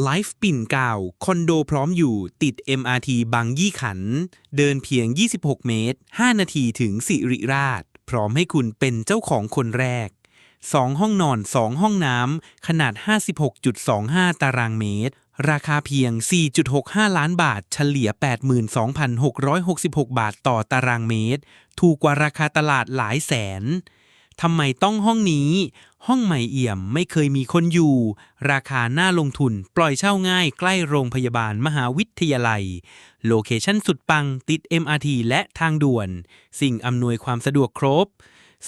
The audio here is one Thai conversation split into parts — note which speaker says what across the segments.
Speaker 1: ไลฟ์ปิ่นเกล้าคอนโดพร้อมอยู่ติด MRT บางยี่ขัน เดินเพียง 26 เมตร 5 นาทีถึงสิริราช พร้อมให้คุณเป็นเจ้าของคนแรก 2 ห้องนอน 2 ห้องน้ำ ขนาด 56.25 ตารางเมตร ราคาเพียง 4.65 ล้านบาท เฉลี่ย 82,666 บาทต่อตารางเมตร ถูกกว่าราคาตลาดหลายแสน ทำไมต้องห้องนี้ ห้องใหม่เอี่ยมไม่เคยมีคนอยู่ ราคาน่าลงทุนปล่อยเช่าง่ายใกล้โรงพยาบาลมหาวิทยาลัย โลเคชั่นสุดปังติด MRT และทางด่วน สิ่งอำนวยความสะดวกครบ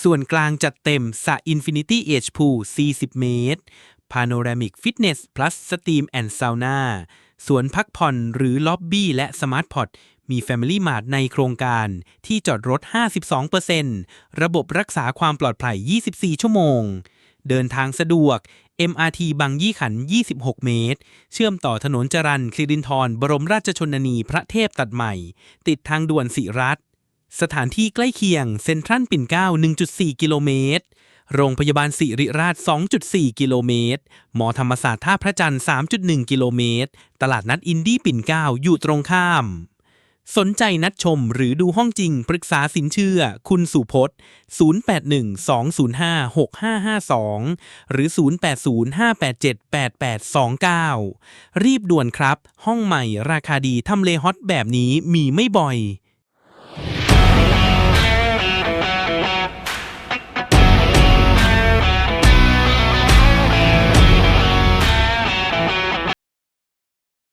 Speaker 1: ส่วนกลางจัดเต็มสระ Infinity Edge Pool 40 เมตร Panoramic Fitness Plus Steam and Sauna สวนพักผ่อนหรือล็อบบี้และสมาร์ทพอ t มี Family Mart ในโครงการที่จอดรถ 52%ระบบรักษาความปลอดภัย 24 ชั่วโมง เดินทางสะดวก MRT บางยี่ขัน 26 เมตร เชื่อมต่อถนนจรัญคลิรินทรบรมราชชนนีพระเทพตัดใหม่ ติดทางด่วนสิรัตสถานที่ใกล้เคียงเซ็นทรัลปิ่นเกล้า 1.4 กิโลเมตร โรงพยาบาลสิริราช 2.4 กิโลเมตร หมอธรรมศาสตร์ท่าพระจันทร์ 3.1 กิโลเมตร ตลาดนัดอินดี้ปิ่นเกล้าอยู่ตรงข้าม สนใจนัดชมหรือดูห้องจริงปรึกษาสินเชื่อ คุณสุพจน์ 0812056552 หรือ 0805878829 รีบด่วนครับ ห้องใหม่ราคาดีทำเลฮอตแบบนี้มีไม่บ่อย